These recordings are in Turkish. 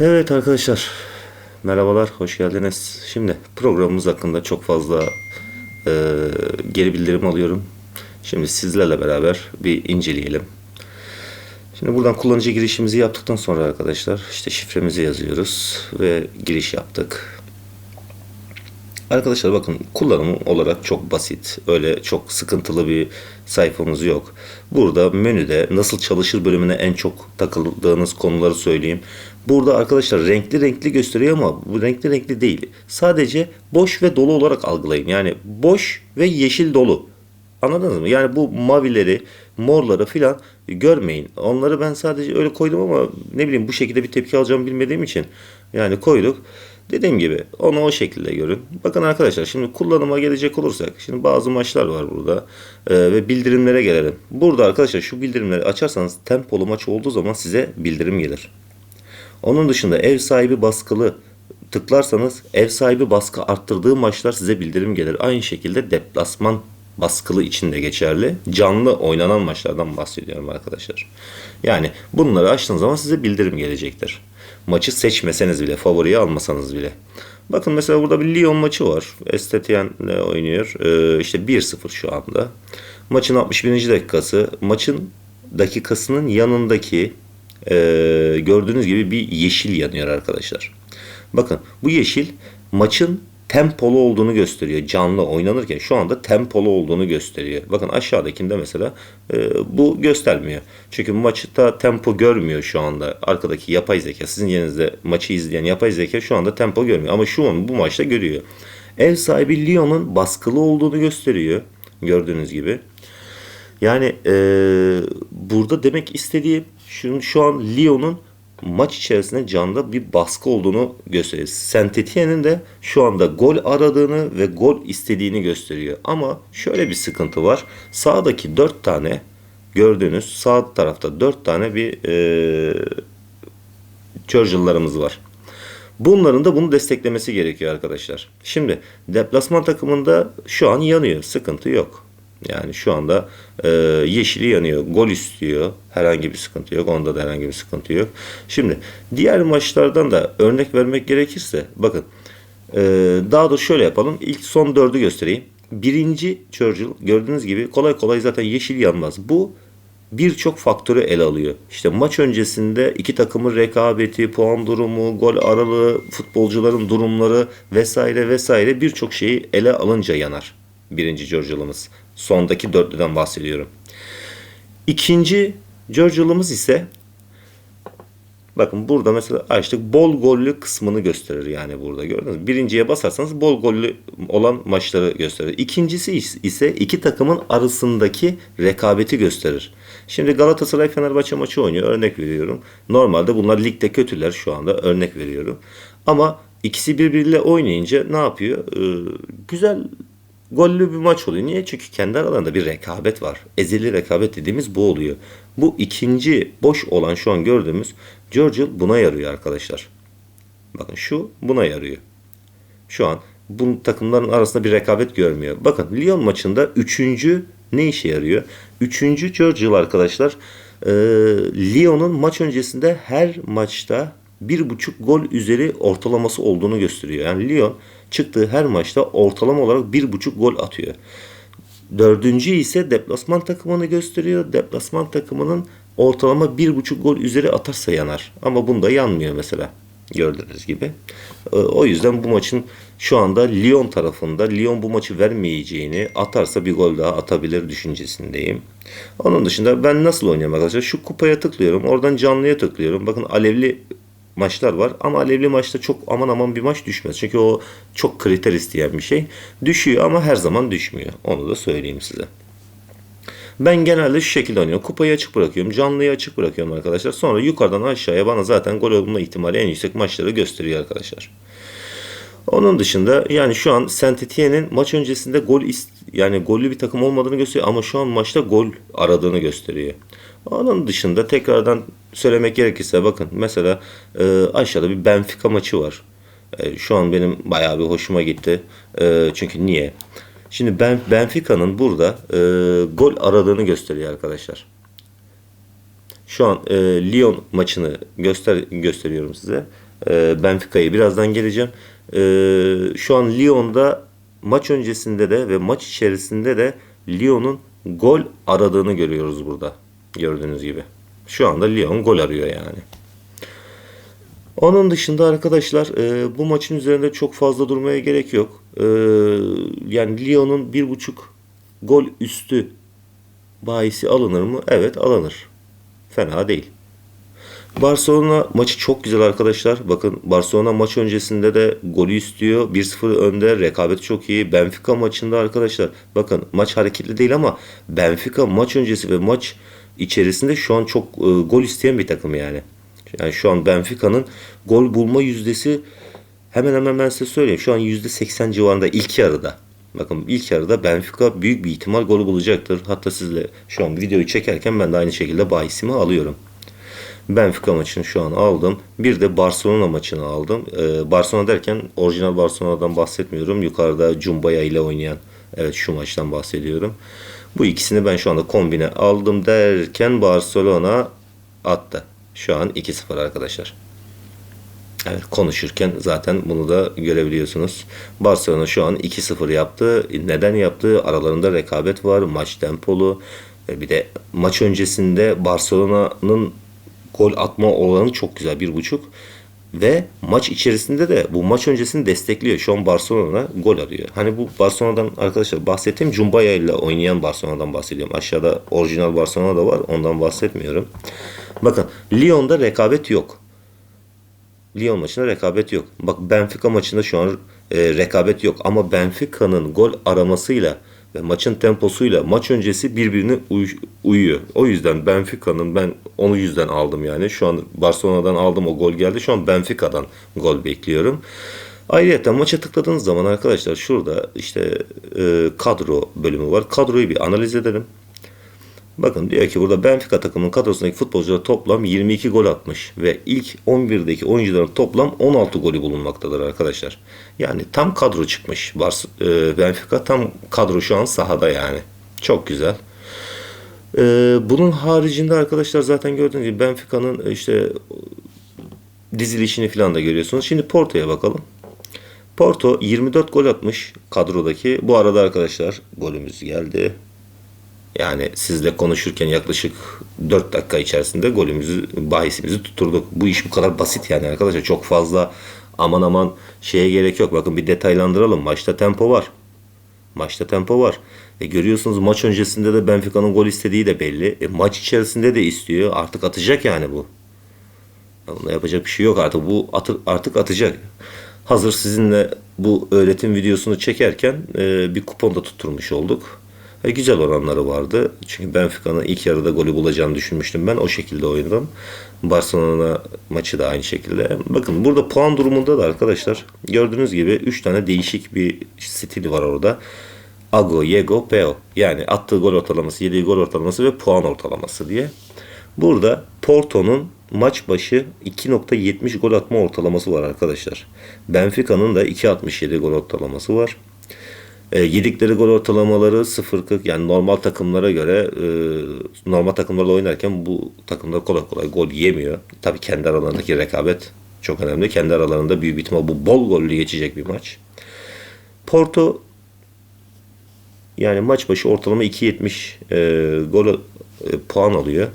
Evet arkadaşlar, merhabalar, hoş geldiniz. Şimdi programımız hakkında çok fazla e, geri bildirim alıyorum. Şimdi sizlerle beraber bir inceleyelim. Şimdi buradan kullanıcı girişimizi yaptıktan sonra arkadaşlar işte şifremizi yazıyoruz ve giriş yaptık. Arkadaşlar bakın kullanımı olarak çok basit. Öyle çok sıkıntılı bir sayfamız yok. Burada menüde nasıl çalışır bölümüne en çok takıldığınız konuları söyleyeyim. Burada arkadaşlar renkli renkli gösteriyor ama bu renkli renkli değil. Sadece boş ve dolu olarak algılayın. Yani boş ve yeşil dolu. Anladınız mı? Yani bu mavileri, morları filan görmeyin. Onları ben sadece öyle koydum ama ne bileyim bu şekilde bir tepki alacağımı bilmediğim için yani koyduk. Dediğim gibi onu o şekilde görün. Bakın arkadaşlar şimdi kullanıma gelecek olursak şimdi bazı maçlar var burada Ee, ve bildirimlere gelelim. Burada arkadaşlar şu bildirimleri açarsanız tempolu maç olduğu zaman size bildirim gelir. Onun dışında ev sahibi baskılı tıklarsanız ev sahibi baskı arttırdığı maçlar size bildirim gelir. Aynı şekilde deplasman baskılı için de geçerli. Canlı oynanan maçlardan bahsediyorum arkadaşlar. Yani bunları açtığınız zaman size bildirim gelecektir. Maçı seçmeseniz bile, favoriyi almasanız bile. Bakın mesela burada bir Lyon maçı var. Estetiyen oynuyor. Ee, işte 1-0 şu anda. Maçın 61. dakikası. Maçın dakikasının yanındaki e, gördüğünüz gibi bir yeşil yanıyor arkadaşlar. Bakın bu yeşil maçın tempolu olduğunu gösteriyor. Canlı oynanırken şu anda tempolu olduğunu gösteriyor. Bakın aşağıdakinde mesela e, bu göstermiyor. Çünkü maçta tempo görmüyor şu anda. Arkadaki yapay zeka sizin yerinizde maçı izleyen yapay zeka şu anda tempo görmüyor. Ama şu an bu maçta görüyor. Ev sahibi Lyon'un baskılı olduğunu gösteriyor. Gördüğünüz gibi. Yani e, burada demek istediğim şu, şu an Lyon'un maç içerisinde canda bir baskı olduğunu gösteriyor. Saint Etienne'in de şu anda gol aradığını ve gol istediğini gösteriyor. Ama şöyle bir sıkıntı var. Sağdaki 4 tane gördüğünüz sağ tarafta 4 tane bir e, Churchill'larımız var. Bunların da bunu desteklemesi gerekiyor arkadaşlar. Şimdi deplasman takımında şu an yanıyor. Sıkıntı yok. Yani şu anda e, yeşili yanıyor. Gol istiyor. Herhangi bir sıkıntı yok. Onda da herhangi bir sıkıntı yok. Şimdi diğer maçlardan da örnek vermek gerekirse bakın e, daha da şöyle yapalım. İlk son dördü göstereyim. Birinci Churchill gördüğünüz gibi kolay kolay zaten yeşil yanmaz. Bu birçok faktörü ele alıyor. İşte maç öncesinde iki takımın rekabeti, puan durumu, gol aralığı, futbolcuların durumları vesaire vesaire birçok şeyi ele alınca yanar. Birinci Georgial'ımız. Sondaki dörtlüden bahsediyorum. İkinci Georgial'ımız ise Bakın burada mesela açtık bol gollü kısmını gösterir yani burada gördünüz mü? Birinciye basarsanız bol gollü olan maçları gösterir. İkincisi ise iki takımın arasındaki rekabeti gösterir. Şimdi Galatasaray Fenerbahçe maçı oynuyor örnek veriyorum. Normalde bunlar ligde kötüler şu anda örnek veriyorum. Ama ikisi birbiriyle oynayınca ne yapıyor? Ee, güzel gollü bir maç oluyor. Niye? Çünkü kendi aralarında bir rekabet var. Ezeli rekabet dediğimiz bu oluyor. Bu ikinci boş olan şu an gördüğümüz Georgial buna yarıyor arkadaşlar. Bakın şu buna yarıyor. Şu an bu takımların arasında bir rekabet görmüyor. Bakın Lyon maçında üçüncü ne işe yarıyor? Üçüncü Georgial arkadaşlar Lyon'un maç öncesinde her maçta bir buçuk gol üzeri ortalaması olduğunu gösteriyor. Yani Lyon çıktığı her maçta ortalama olarak bir buçuk gol atıyor. Dördüncü ise deplasman takımını gösteriyor. Deplasman takımının ortalama bir buçuk gol üzeri atarsa yanar. Ama bunda yanmıyor mesela. Gördüğünüz gibi. Ee, O yüzden bu maçın şu anda Lyon tarafında Lyon bu maçı vermeyeceğini atarsa bir gol daha atabilir düşüncesindeyim. Onun dışında ben nasıl oynuyorum arkadaşlar? Şu kupaya tıklıyorum. Oradan canlıya tıklıyorum. Bakın alevli maçlar var ama alevli maçta çok aman aman bir maç düşmez. Çünkü o çok kriter isteyen bir şey. Düşüyor ama her zaman düşmüyor. Onu da söyleyeyim size. Ben genelde şu şekilde oynuyorum. Kupayı açık bırakıyorum. Canlıyı açık bırakıyorum arkadaşlar. Sonra yukarıdan aşağıya bana zaten gol olma ihtimali en yüksek maçları gösteriyor arkadaşlar. Onun dışında yani şu an Saint Etienne'in maç öncesinde gol yani gollü bir takım olmadığını gösteriyor ama şu an maçta gol aradığını gösteriyor. Onun dışında tekrardan söylemek gerekirse bakın mesela e, aşağıda bir Benfica maçı var. E, şu an benim bayağı bir hoşuma gitti. E, çünkü niye? Şimdi ben Benfica'nın burada e, gol aradığını gösteriyor arkadaşlar. Şu an e, Lyon maçını göster gösteriyorum size. e, Benfica'yı birazdan geleceğim. E, şu an Lyon'da maç öncesinde de ve maç içerisinde de Lyon'un gol aradığını görüyoruz burada. Gördüğünüz gibi. Şu anda Lyon gol arıyor yani. Onun dışında arkadaşlar e, bu maçın üzerinde çok fazla durmaya gerek yok. E, yani Lyon'un bir buçuk gol üstü bahisi alınır mı? Evet alınır. Fena değil. Barcelona maçı çok güzel arkadaşlar. Bakın Barcelona maç öncesinde de golü istiyor. 1-0 önde. Rekabet çok iyi. Benfica maçında arkadaşlar bakın maç hareketli değil ama Benfica maç öncesi ve maç içerisinde şu an çok e, gol isteyen bir takım yani. Yani şu an Benfica'nın gol bulma yüzdesi hemen hemen ben size söyleyeyim. Şu an %80 civarında ilk yarıda. Bakın ilk yarıda Benfica büyük bir ihtimal golü bulacaktır. Hatta sizle şu an videoyu çekerken ben de aynı şekilde bahisimi alıyorum. Benfica maçını şu an aldım. Bir de Barcelona maçını aldım. Ee, Barcelona derken orijinal Barcelona'dan bahsetmiyorum. Yukarıda Cumbaya ile oynayan evet şu maçtan bahsediyorum. Bu ikisini ben şu anda kombine aldım derken Barcelona attı. Şu an 2-0 arkadaşlar. Evet konuşurken zaten bunu da görebiliyorsunuz. Barcelona şu an 2-0 yaptı. Neden yaptı? Aralarında rekabet var. Maç tempolu. E, Bir de maç öncesinde Barcelona'nın gol atma oranı çok güzel. Bir buçuk. Ve maç içerisinde de bu maç öncesini destekliyor. Şu an Barcelona gol arıyor. Hani bu Barcelona'dan arkadaşlar bahsettiğim Cumbaya ile oynayan Barcelona'dan bahsediyorum. Aşağıda orijinal Barcelona da var. Ondan bahsetmiyorum. Bakın Lyon'da rekabet yok. Lyon maçında rekabet yok. Bak Benfica maçında şu an e, rekabet yok. Ama Benfica'nın gol aramasıyla ve maçın temposuyla maç öncesi birbirine uy- uyuyor. O yüzden Benfica'nın ben onu yüzden aldım yani. Şu an Barcelona'dan aldım o gol geldi. Şu an Benfica'dan gol bekliyorum. Ayrıca maça tıkladığınız zaman arkadaşlar şurada işte e, kadro bölümü var. Kadroyu bir analiz edelim. Bakın diyor ki burada Benfica takımının kadrosundaki futbolcular toplam 22 gol atmış ve ilk 11'deki oyuncuların toplam 16 golü bulunmaktadır arkadaşlar. Yani tam kadro çıkmış. E, Benfica tam kadro şu an sahada yani. Çok güzel. E, bunun haricinde arkadaşlar zaten gördüğünüz gibi Benfica'nın işte dizilişini falan da görüyorsunuz. Şimdi Porto'ya bakalım. Porto 24 gol atmış kadrodaki. Bu arada arkadaşlar golümüz geldi. Yani sizle konuşurken yaklaşık 4 dakika içerisinde golümüzü, bahisimizi tutturduk. Bu iş bu kadar basit yani arkadaşlar. Çok fazla aman aman şeye gerek yok. Bakın bir detaylandıralım. Maçta tempo var. Maçta tempo var. E görüyorsunuz maç öncesinde de Benfica'nın gol istediği de belli. E maç içerisinde de istiyor. Artık atacak yani bu. Bunda yapacak bir şey yok artık. Bu atı, artık atacak. Hazır sizinle bu öğretim videosunu çekerken e, bir kupon da tutturmuş olduk. E, güzel oranları vardı. Çünkü Benfica'nın ilk yarıda golü bulacağını düşünmüştüm ben. O şekilde oynadım. Barcelona maçı da aynı şekilde. Bakın burada puan durumunda da arkadaşlar gördüğünüz gibi 3 tane değişik bir stil var orada. Ago, Yego, Peo. Yani attığı gol ortalaması, yediği gol ortalaması ve puan ortalaması diye. Burada Porto'nun maç başı 2.70 gol atma ortalaması var arkadaşlar. Benfica'nın da 2.67 gol ortalaması var. E, yedikleri gol ortalamaları 0.40 yani normal takımlara göre e, normal takımlarla oynarken bu takımlar kolay kolay gol yemiyor. Tabii kendi aralarındaki rekabet çok önemli. Kendi aralarında büyük ihtimal bu bol gollü geçecek bir maç. Porto yani maç başı ortalama 2.70 e, gol e, puan alıyor.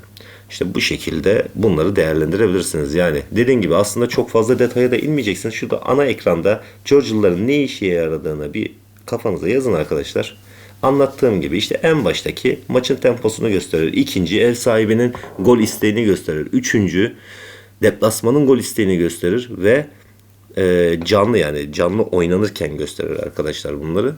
İşte bu şekilde bunları değerlendirebilirsiniz. Yani dediğim gibi aslında çok fazla detaya da inmeyeceksiniz. Şurada ana ekranda Churchill'ların ne işe yaradığını bir kafanıza yazın arkadaşlar. Anlattığım gibi işte en baştaki maçın temposunu gösterir. İkinci ev sahibinin gol isteğini gösterir. Üçüncü deplasmanın gol isteğini gösterir ve e, canlı yani canlı oynanırken gösterir arkadaşlar bunları.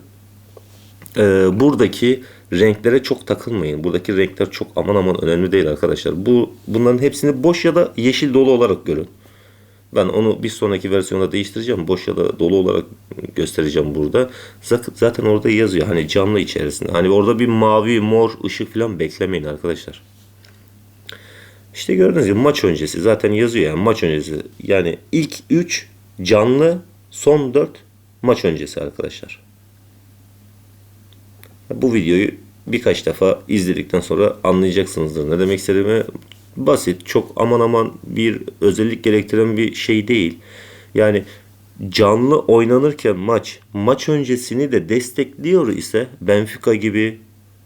E, buradaki renklere çok takılmayın. Buradaki renkler çok aman aman önemli değil arkadaşlar. Bu bunların hepsini boş ya da yeşil dolu olarak görün. Ben onu bir sonraki versiyonda değiştireceğim. Boş ya da dolu olarak göstereceğim burada. Zaten orada yazıyor. Hani canlı içerisinde. Hani orada bir mavi, mor, ışık falan beklemeyin arkadaşlar. İşte gördüğünüz gibi maç öncesi zaten yazıyor yani maç öncesi. Yani ilk 3 canlı, son 4 maç öncesi arkadaşlar. Bu videoyu birkaç defa izledikten sonra anlayacaksınızdır. Ne demek istediğimi Basit, çok aman aman bir özellik gerektiren bir şey değil. Yani canlı oynanırken maç, maç öncesini de destekliyor ise Benfica gibi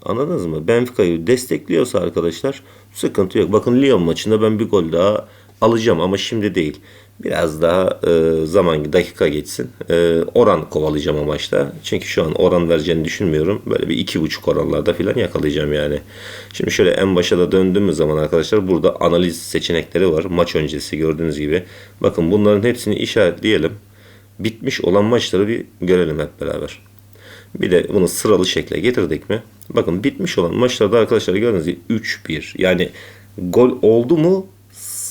anladınız mı? Benfica'yı destekliyorsa arkadaşlar sıkıntı yok. Bakın Lyon maçında ben bir gol daha alacağım ama şimdi değil. Biraz daha e, zaman dakika geçsin. E, oran kovalayacağım o maçta. Çünkü şu an oran vereceğini düşünmüyorum. Böyle bir iki buçuk oranlarda falan yakalayacağım yani. Şimdi şöyle en başa da döndüğümüz zaman arkadaşlar burada analiz seçenekleri var. Maç öncesi gördüğünüz gibi. Bakın bunların hepsini işaretleyelim. Bitmiş olan maçları bir görelim hep beraber. Bir de bunu sıralı şekle getirdik mi? Bakın bitmiş olan maçlarda arkadaşlar gördüğünüz gibi 3-1. Yani gol oldu mu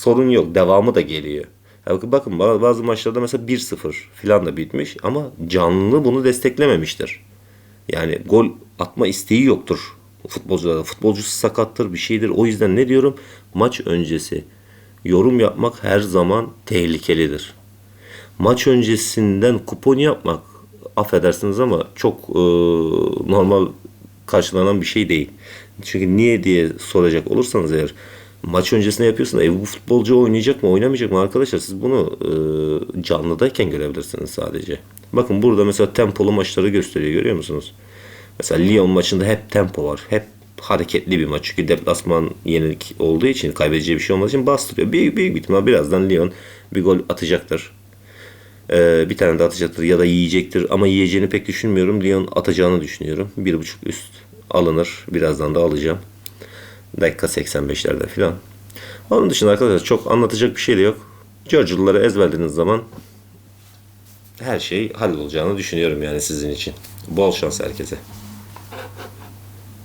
sorun yok. Devamı da geliyor. Ya bakın- bazı maçlarda mesela 1-0 falan da bitmiş ama canlı bunu desteklememiştir. Yani gol atma isteği yoktur futbolcularda. Futbolcusu sakattır bir şeydir. O yüzden ne diyorum? Maç öncesi yorum yapmak her zaman tehlikelidir maç öncesinden kupon yapmak affedersiniz ama çok e, normal karşılanan bir şey değil. Çünkü niye diye soracak olursanız eğer maç öncesinde yapıyorsun e, bu futbolcu oynayacak mı oynamayacak mı arkadaşlar siz bunu e, canlıdayken görebilirsiniz sadece. Bakın burada mesela tempolu maçları gösteriyor görüyor musunuz? Mesela Lyon maçında hep tempo var. Hep hareketli bir maç. Çünkü deplasman yenilik olduğu için kaybedeceği bir şey olmadığı için bastırıyor. Büyük, büyük bir ihtimal birazdan Lyon bir gol atacaktır. Ee, bir tane de atacaktır ya da yiyecektir ama yiyeceğini pek düşünmüyorum. Lyon atacağını düşünüyorum. Bir buçuk üst alınır. Birazdan da alacağım. Dakika 85'lerde falan. Onun dışında arkadaşlar çok anlatacak bir şey de yok. Churchill'ları ezberlediğiniz zaman her şey hallolacağını düşünüyorum yani sizin için. Bol şans herkese.